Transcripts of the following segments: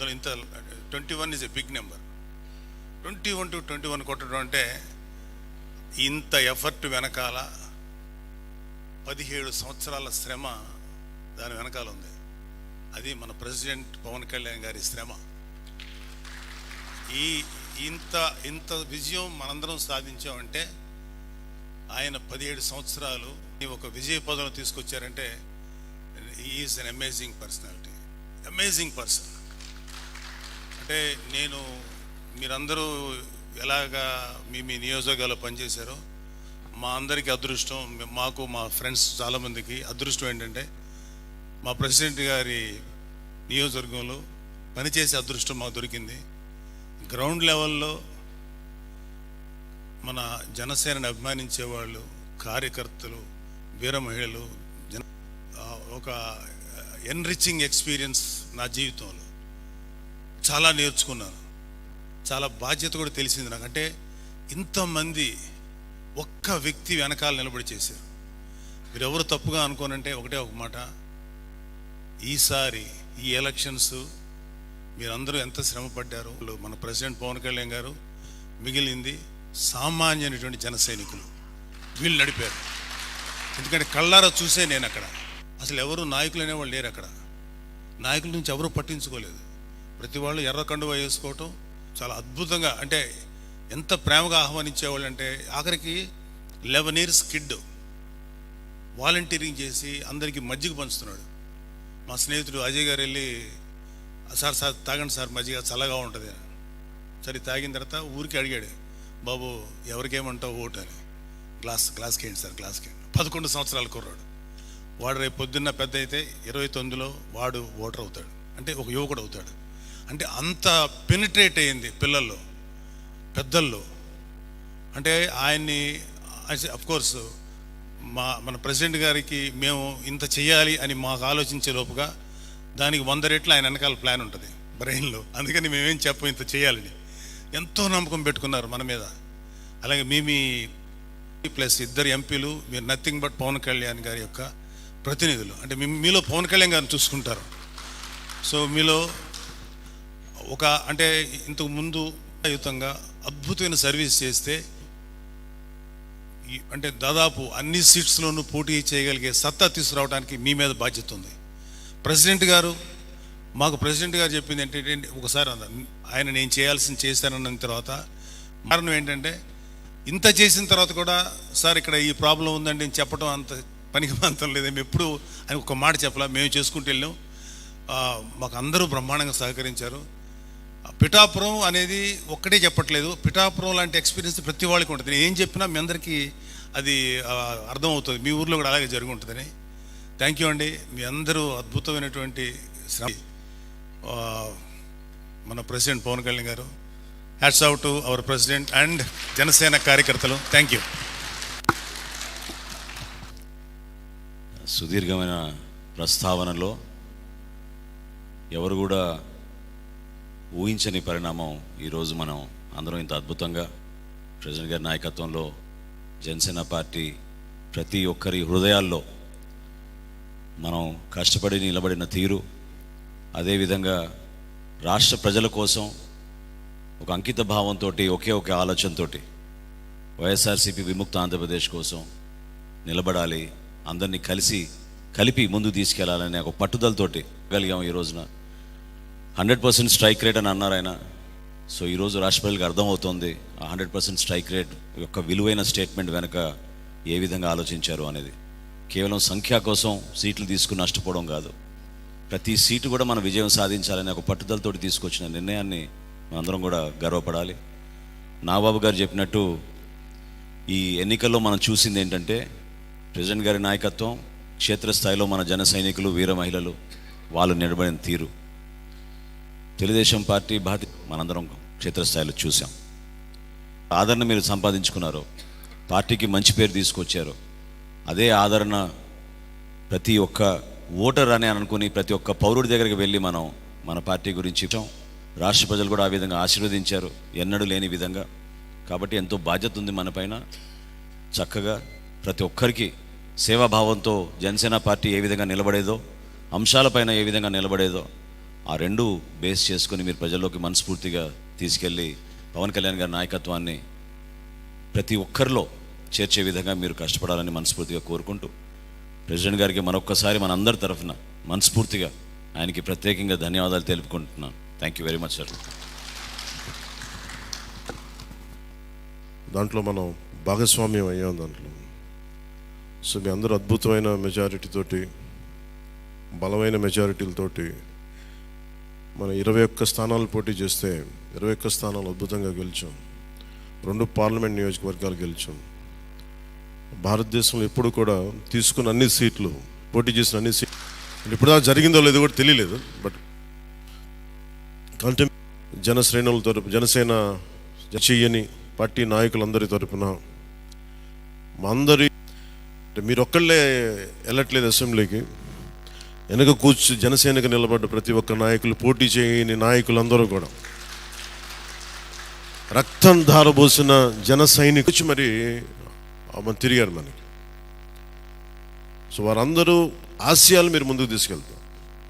అందులో ఇంత twenty one is a big number twenty one to twenty one కొట్టడం అంటే ఇంత ఎఫర్ట్ వెనకాల పదిహేడు సంవత్సరాల శ్రమ దాని వెనకాల ఉంది. అది మన ప్రెసిడెంట్ పవన్ కళ్యాణ్ గారి శ్రమ. ఈ ఇంత ఇంత విజయం మనందరం సాధించామంటే ఆయన పదిహేడు సంవత్సరాలు ఒక విజయ పదవిని తీసుకొచ్చారంటే is an amazing personality amazing person అంటే నేను మీరందరూ ఎలాగా మీ మీ నియోజకవర్గాల్లో పనిచేశారో మా అందరికీ అదృష్టం మాకు మా ఫ్రెండ్స్ చాలామందికి అదృష్టం ఏంటంటే మా ప్రెసిడెంట్ గారి నియోజకవర్గంలో పనిచేసే అదృష్టం మాకు దొరికింది. గ్రౌండ్ లెవెల్లో మన జనసేనని అభిమానించే వాళ్ళు కార్యకర్తలు వీర మహిళలు జన ఒక ఎన్రిచింగ్ ఎక్స్పీరియన్స్ నా జీవితంలో. చాలా నేర్చుకున్నాను. చాలా బాధ్యత కూడా తెలిసింది నాకు. అంటే ఇంతమంది ఒక్క వ్యక్తి వెనకాల నిలబడి చేశారు. మీరు ఎవరు తప్పుగా అనుకోనంటే ఒకటే ఒక మాట. ఈసారి ఈ ఎలక్షన్స్ మీరందరూ ఎంత శ్రమ పడ్డారు మన ప్రెసిడెంట్ పవన్ కళ్యాణ్ గారు మిగిలింది సామాన్యమైనటువంటి జన సైనికులు. వీళ్ళు నడిపారు. ఎందుకంటే కళ్ళారా చూసే నేను అక్కడ. అసలు ఎవరు నాయకులు అనేవాళ్ళు లేరు అక్కడ. నాయకుల నుంచి ఎవరు పట్టించుకోలేదు. ప్రతి వాళ్ళు ఎర్ర కండువా వేసుకోవటం చాలా అద్భుతంగా అంటే ఎంత ప్రేమగా ఆహ్వానించేవాళ్ళు అంటే ఆఖరికి లెవెన్ ఇయర్స్ కిడ్ వాలంటీరింగ్ చేసి అందరికీ మజ్జిగ పంచుతున్నాడు. మా స్నేహితుడు అజయ్ గారు వెళ్ళి సార్ సార్ తాగండి సార్ మజ్జిగ చల్లగా ఉంటుంది సరే తాగిన తర్వాత ఊరికి అడిగాడు బాబు ఎవరికేమంటావు ఓటు అని. గ్లాస్ గ్లాస్కి ఏంటి సార్ గ్లాస్కి ఏంటి పదకొండు సంవత్సరాల కుర్రాడు. వాడు రేపు పొద్దున్న పెద్ద అయితే ఇరవై తొమ్మిదిలో వాడు ఓటర్ అవుతాడు. అంటే ఒక యువకుడు అవుతాడు. అంటే అంత పెనిట్రేట్ అయింది పిల్లల్లో పెద్దల్లో. అంటే ఆయన్ని అఫ్ కోర్స్ మా మన ప్రెసిడెంట్ గారికి మేము ఇంత చేయాలి అని మాకు ఆలోచించే లోపుగా దానికి వంద రెట్లు ఆయన వెనకాల ప్లాన్ ఉంటుంది బ్రెయిన్లో అందుకని మేమేం చెప్పం ఇంత చేయాలని ఎంతో నమ్మకం పెట్టుకున్నారు మన మీద. అలాగే మీ మీ ప్లస్ ఇద్దరు ఎంపీలు మీరు నథింగ్ బట్ పవన్ కళ్యాణ్ గారి యొక్క ప్రతినిధులు. అంటే మీ మీలో పవన్ కళ్యాణ్ గారిని చూసుకుంటారు. సో మీలో ఒక అంటే ఇంతకు ముందు యుతంగా అద్భుతమైన సర్వీస్ చేస్తే ఈ- అంటే దాదాపు అన్ని సీట్స్లోనూ పోటీ చేయగలిగే సత్తా తీసుకురావడానికి మీ మీద బాధ్యత ఉంది. ప్రెసిడెంట్ గారు మాకు ప్రెసిడెంట్ గారు చెప్పింది ఏంటంటే ఒకసారి ఆయన నేను చేయాల్సింది చేశానన్న తర్వాత కారణం ఏంటంటే ఇంత చేసిన తర్వాత కూడా సార్ ఇక్కడ ఈ ప్రాబ్లం ఉందండి నేను చెప్పడం అంత పనికి అంతం లేదు మేము ఎప్పుడు ఆయన ఒక మాట చెప్పలా మేము చేసుకుంటూ వెళ్ళాం. మాకు అందరూ బ్రహ్మాండంగా సహకరించారు. పిఠాపురం అనేది ఒక్కటే చెప్పట్లేదు. పిఠాపురం లాంటి ఎక్స్పీరియన్స్ ప్రతి వాళ్ళకి ఉంటుంది. నేను ఏం చెప్పినా మీ అందరికీ అది అర్థమవుతుంది. మీ ఊర్లో కూడా అలాగే జరిగి ఉంటుందని. థ్యాంక్ యూ అండి. మీ అందరూ అద్భుతమైనటువంటి శ్రమ. మన ప్రెసిడెంట్ పవన్ కళ్యాణ్ గారు. Hats out to our president and Janasena కార్యకర్తలు. థ్యాంక్ యూ సుదీర్ఘమైన ప్రస్తావనలో ఎవరు కూడా ఊహించని పరిణామం ఈరోజు మనం అందరం ఇంత అద్భుతంగా ప్రెసిడెంట్ గారి నాయకత్వంలో జనసేన పార్టీ ప్రతి ఒక్కరి హృదయాల్లో మనం కష్టపడి నిలబడిన తీరు అదేవిధంగా రాష్ట్ర ప్రజల కోసం ఒక అంకిత భావంతో ఒకే ఒక ఆలోచనతో వైఎస్ఆర్సీపీ విముక్త ఆంధ్రప్రదేశ్ కోసం నిలబడాలి అందరినీ కలిసి కలిపి ముందు తీసుకెళ్ళాలనే ఒక పట్టుదలతోటి కలిగాం ఈ రోజున. హండ్రెడ్ పర్సెంట్ స్ట్రైక్ రేట్ అని అన్నారు ఆయన. సో ఈరోజు రాష్ట్రపతికి అర్థమవుతోంది ఆ హండ్రెడ్ పర్సెంట్ స్ట్రైక్ రేట్ యొక్క విలువైన స్టేట్మెంట్ వెనుక ఏ విధంగా ఆలోచించారు అనేది. కేవలం సంఖ్య కోసం సీట్లు తీసుకుని నష్టపోవడం కాదు. ప్రతి సీటు కూడా మన విజయం సాధించాలనే ఒక పట్టుదలతోటి తీసుకొచ్చిన నిర్ణయాన్ని మనందరం కూడా గర్వపడాలి. నాబాబు గారు చెప్పినట్టు ఈ ఎన్నికల్లో మనం చూసింది ఏంటంటే ప్రెసిడెంట్ గారి నాయకత్వం క్షేత్రస్థాయిలో మన జన సైనికులు వీర మహిళలు వాళ్ళు నిలబడిన తీరు. తెలుగుదేశం పార్టీ బాధ్య మనందరం క్షేత్రస్థాయిలో చూసాం ఆదరణ మీరు సంపాదించుకున్నారు పార్టీకి మంచి పేరు తీసుకొచ్చారు అదే ఆదరణ ప్రతి ఒక్క ఓటర్ అని అనుకుని ప్రతి ఒక్క పౌరుడి దగ్గరికి వెళ్ళి మనం మన పార్టీ గురించి రాష్ట్ర ప్రజలు కూడా ఆ విధంగా ఆశీర్వదించారు ఎన్నడూ లేని విధంగా. కాబట్టి ఎంతో బాధ్యత ఉంది మన పైన. చక్కగా ప్రతి ఒక్కరికి సేవాభావంతో జనసేన పార్టీ ఏ విధంగా నిలబడేదో అంశాలపైన ఏ విధంగా నిలబడేదో ఆ రెండు బేస్ చేసుకొని మీరు ప్రజల్లోకి మనస్ఫూర్తిగా తీసుకెళ్ళి పవన్ కళ్యాణ్ గారి నాయకత్వాన్ని ప్రతి ఒక్కరిలో చేర్చే విధంగా మీరు కష్టపడాలని మనస్ఫూర్తిగా కోరుకుంటూ ప్రెసిడెంట్ గారికి మరొక్కసారి మన అందరి తరఫున మనస్ఫూర్తిగా ఆయనకి ప్రత్యేకంగా ధన్యవాదాలు తెలుపుకుంటున్నాను. Thank you very much sir దాంట్లో మనం భాగస్వామ్యం అయ్యాం దాంట్లో. సో మీ అందరూ అద్భుతమైన మెజారిటీతోటి బలమైన మెజారిటీలతోటి మనం ఇరవై ఒక్క స్థానాలు పోటీ చేస్తే ఇరవై ఒక్క స్థానాలు అద్భుతంగా గెలిచాం. రెండు పార్లమెంట్ నియోజకవర్గాలు గెలిచాం. భారతదేశంలో ఎప్పుడు కూడా తీసుకున్న అన్ని సీట్లు పోటీ చేసిన అన్ని సీట్లు ఇప్పుడు దాకా జరిగిందో లేదో కూడా తెలియలేదు బట్ కంటే జన శ్రేణుల తరపు జనసేన చెయ్యని పార్టీ నాయకులందరి తరపున మా అందరి అంటే మీరు ఒక్కళ్ళే వెళ్ళట్లేదు అసెంబ్లీకి. వెనక కూర్చు జనసేనకు నిలబడ్డ ప్రతి ఒక్క నాయకులు పోటీ చేయని నాయకులందరూ కూడా. రక్తం ధారబోసిన జన సైనికు మరి ఆమె తిరిగారు మనకి. సో వారందరూ ఆశయాలు మీరు ముందుకు తీసుకెళ్తారు.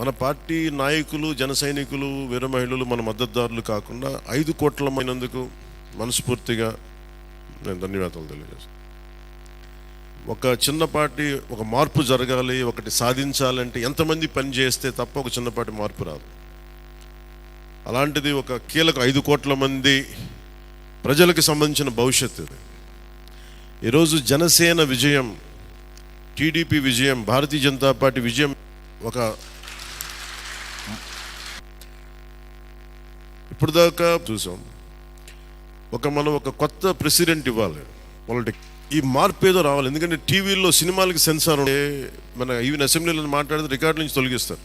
మన పార్టీ నాయకులు జన సైనికులు వీర మహిళలు మన మద్దతుదారులు కాకుండా ఐదు కోట్ల మైనందుకు మనస్ఫూర్తిగా నేను ధన్యవాదాలు తెలియజేస్తాను. ఒక చిన్నపాటి ఒక మార్పు జరగాలి ఒకటి సాధించాలంటే ఎంతమంది పని చేస్తే తప్ప ఒక చిన్నపాటి మార్పు రాదు. అలాంటిది ఒక కీలక ఐదు కోట్ల మంది ప్రజలకు సంబంధించిన భవిష్యత్తు ఈరోజు జనసేన విజయం టీడీపీ విజయం భారతీయ జనతా పార్టీ విజయం ఒక ఇప్పుడు దాకా చూసాం. ఒక మనం ఒక కొత్త ప్రెసిడెంట్ ఇవ్వాలి పొలిటిక్స్ ఈ మార్పు ఏదో రావాలి. ఎందుకంటే టీవీలో సినిమాలకి సెన్సార్ ఉంటే మన ఈవెన్ అసెంబ్లీలో మాట్లాడితే రికార్డు నుంచి తొలగిస్తారు.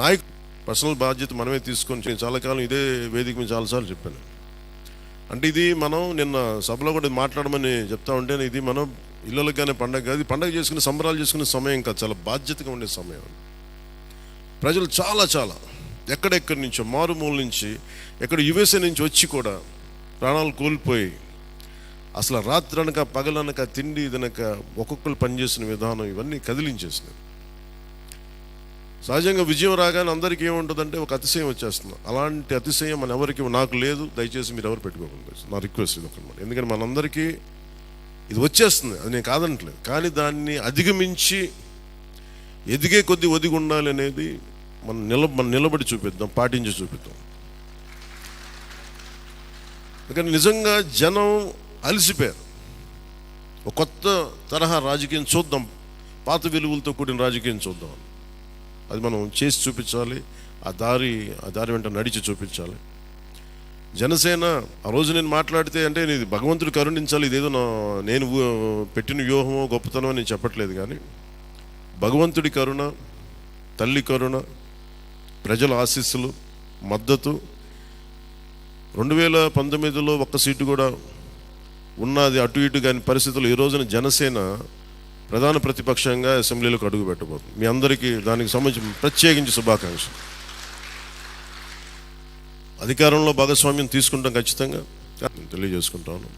నాయక్ పర్సనల్ బాధ్యత మనమే తీసుకొని నేను చాలా కాలం ఇదే వేదిక మీద చాలాసార్లు చెప్పాను. అంటే ఇది మనం నిన్న సభలో కూడా మాట్లాడమని చెప్తా ఉంటే ఇది మనం ఇళ్ళకి కానీ పండగ కాదు. పండగ చేసుకునే సంబరాలు చేసుకునే సమయం కాదు. చాలా బాధ్యతగా ఉండే సమయం ప్రజలు చాలా చాలా ఎక్కడెక్కడి నుంచో మారుమూల నుంచి ఎక్కడ యుఎస్ఏ నుంచి వచ్చి కూడా ప్రాణాలు కోల్పోయి అసలు రాత్రి అనక పగలనక తిండి ఇదనక ఒక్కొక్కరు పనిచేసిన విధానం ఇవన్నీ కదిలించేసినాయి సహజంగా విజయం రాగానే అందరికీ ఏముంటుందంటే ఒక అతిశయం వచ్చేస్తుంది. అలాంటి అతిశయం మన ఎవరికి నాకు లేదు దయచేసి మీరు ఎవరు పెట్టుకోకుండా. నా రిక్వెస్ట్ ఇది ఒకటి ఎందుకంటే మనందరికీ ఇది వచ్చేస్తుంది అది నేను కాదంటలేదు. కానీ దాన్ని అధిగమించి ఎదిగే కొద్దీ ఒదిగి ఉండాలి అనేది మనం నిల మనం నిలబడి చూపిద్దాం పాటించి చూపిద్దాం. ఎందుకంటే నిజంగా జనం అలసిపోయారు. ఒక కొత్త తరహా రాజకీయం చూద్దాం. పాత విలువలతో కూడిన రాజకీయం చూద్దాం. అది మనం చేసి చూపించాలి. ఆ దారి ఆ దారి వెంట నడిచి చూపించాలి. జనసేన ఆ రోజు నేను మాట్లాడితే అంటే ఇది భగవంతుడు కరుణించాలి ఇదేదో నా నేను పెట్టిన వ్యూహమో గొప్పతనమో నేను చెప్పట్లేదు కానీ భగవంతుడి కరుణ తల్లి కరుణ ప్రజల ఆశీస్సులు మద్దతు రెండు వేల పంతొమ్మిదిలో ఒక్క సీటు కూడా ఉన్నది అటు ఇటు కాని పరిస్థితులు ఈ రోజున జనసేన ప్రధాన ప్రతిపక్షంగా అసెంబ్లీలోకి అడుగు పెట్టబోతుంది. మీ అందరికీ దానికి సంబంధించి ప్రత్యేకించి శుభాకాంక్షలు. అధికారంలో భాగస్వామ్యం తీసుకుంటాం ఖచ్చితంగా. తెలియజేసుకుంటాను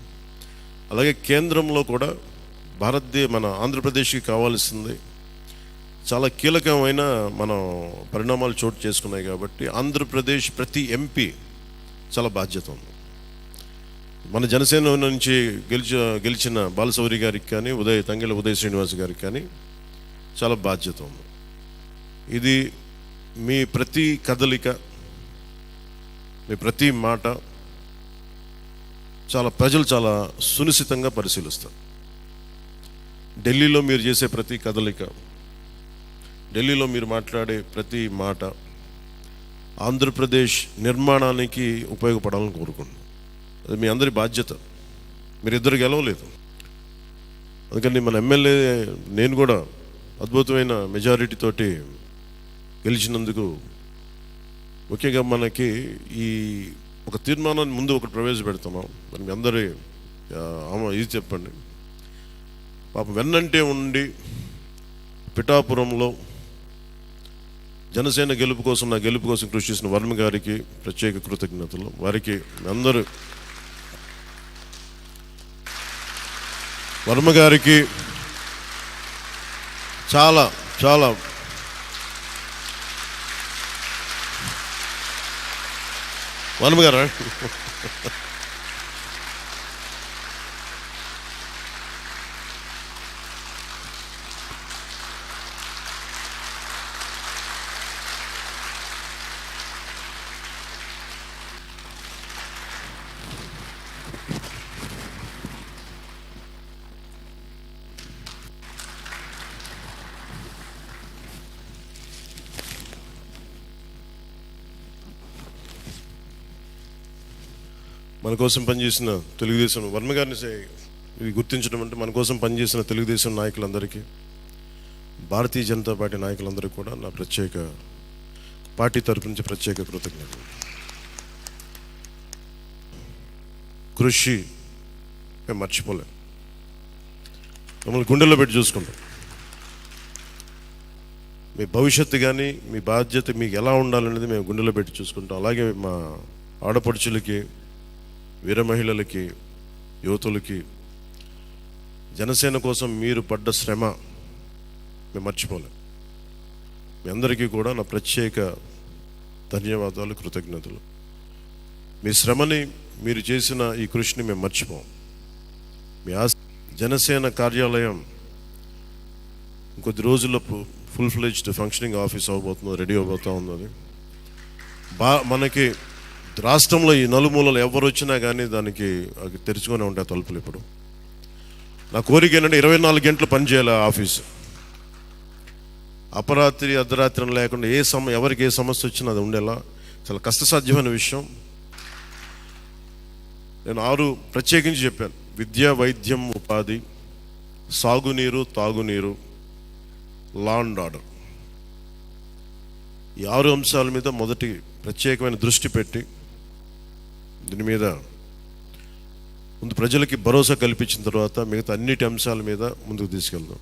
అలాగే కేంద్రంలో కూడా భారతదేశ మన ఆంధ్రప్రదేశ్కి కావాల్సింది. చాలా కీలకమైన మనం పరిణామాలు చోటు చేసుకున్నాయి కాబట్టి ఆంధ్రప్రదేశ్ ప్రతి ఎంపీ చాలా బాధ్యత ఉంది. మన జనసేన నుంచి గెలిచి గెలిచిన బాలసౌరి గారికి కానీ ఉదయ తంగెల ఉదయ శ్రీనివాస్ గారికి కానీ చాలా బాధ్యత ఉంది. ఇది మీ ప్రతి కదలిక మీ ప్రతి మాట చాలా ప్రజలు చాలా సునిశ్చితంగా పరిశీలిస్తారు. ఢిల్లీలో మీరు చేసే ప్రతి కదలిక ఢిల్లీలో మీరు మాట్లాడే ప్రతి మాట ఆంధ్రప్రదేశ్ నిర్మాణానికి ఉపయోగపడాలని కోరుకుంటున్నాను. అది మీ అందరి బాధ్యత. మీరిద్దరు గెలవలేదు. అందుకని మన ఎమ్మెల్యే నేను కూడా అద్భుతమైన మెజారిటీతోటి గెలిచినందుకు ముఖ్యంగా మనకి ఈ ఒక తీర్మానాన్ని ముందు ఒకటి ప్రవేశపెడుతున్నాం. మరి మీ అందరి ఇది చెప్పండి. పాపం వెన్నంటే ఉండి పిఠాపురంలో జనసేన గెలుపు కోసం నా గెలుపు కోసం కృషి చేసిన వర్మ గారికి ప్రత్యేక కృతజ్ఞతలు. వారికి అందరూ వర్మ గారికి చాలా చాలా వర్మగారా మన కోసం పనిచేసిన తెలుగుదేశం వర్మ గారిని ఇవి గుర్తించడం అంటే మన కోసం పనిచేసిన తెలుగుదేశం నాయకులందరికీ భారతీయ జనతా పార్టీ నాయకులందరికీ కూడా నా ప్రత్యేక పార్టీ తరపు నుంచి ప్రత్యేక కృతజ్ఞతలు. కృషి మేము మర్చిపోలేం. మమ్మల్ని గుండెల్లో పెట్టి చూసుకుంటాం. మీ భవిష్యత్తు కానీ మీ బాధ్యత మీకు ఎలా ఉండాలనేది మేము గుండెలో పెట్టి చూసుకుంటాం. అలాగే మా ఆడపడుచులకి వీర మహిళలకి యువతులకి జనసేన కోసం మీరు పడ్డ శ్రమ మేము మర్చిపోలేం. మీ అందరికీ కూడా నా ప్రత్యేక ధన్యవాదాలు కృతజ్ఞతలు. మీ శ్రమని మీరు చేసిన ఈ కృషిని మేము మర్చిపోం. మీ ఆశ జనసేన కార్యాలయం ఇంకొద్ది రోజుల్లో ఫుల్ ఫ్లెజ్డ్ ఫంక్షనింగ్ ఆఫీస్ అవ్వబోతుంది రెడీ అవబోతా ఉన్నది. బా మనకి రాష్ట్రంలో ఈ నలుమూలలు ఎవరు వచ్చినా కానీ దానికి అది తెరుచుకొని ఉంటాయి తలుపులు ఇప్పుడు. నా కోరిక ఏంటంటే ఇరవై నాలుగు గంటలు పనిచేయాలి ఆఫీసు ఆఫీస్. అపరాత్రి అర్ధరాత్రి లేకుండా ఏ సమ ఎవరికి ఏ సమస్య వచ్చినా అది ఉండేలా. చాలా కష్టసాధ్యమైన విషయం. నేను ఆరు ప్రత్యేకించి చెప్పాను. విద్య వైద్యం ఉపాధి సాగునీరు తాగునీరు లా అండ్ ఆర్డర్ ఈ ఆరు అంశాల మీద మొదటి ప్రత్యేకమైన దృష్టి పెట్టి దీని మీద ముందు ప్రజలకి భరోసా కల్పించిన తర్వాత మిగతా అన్నిటి అంశాల మీద ముందుకు తీసుకెళ్దాం.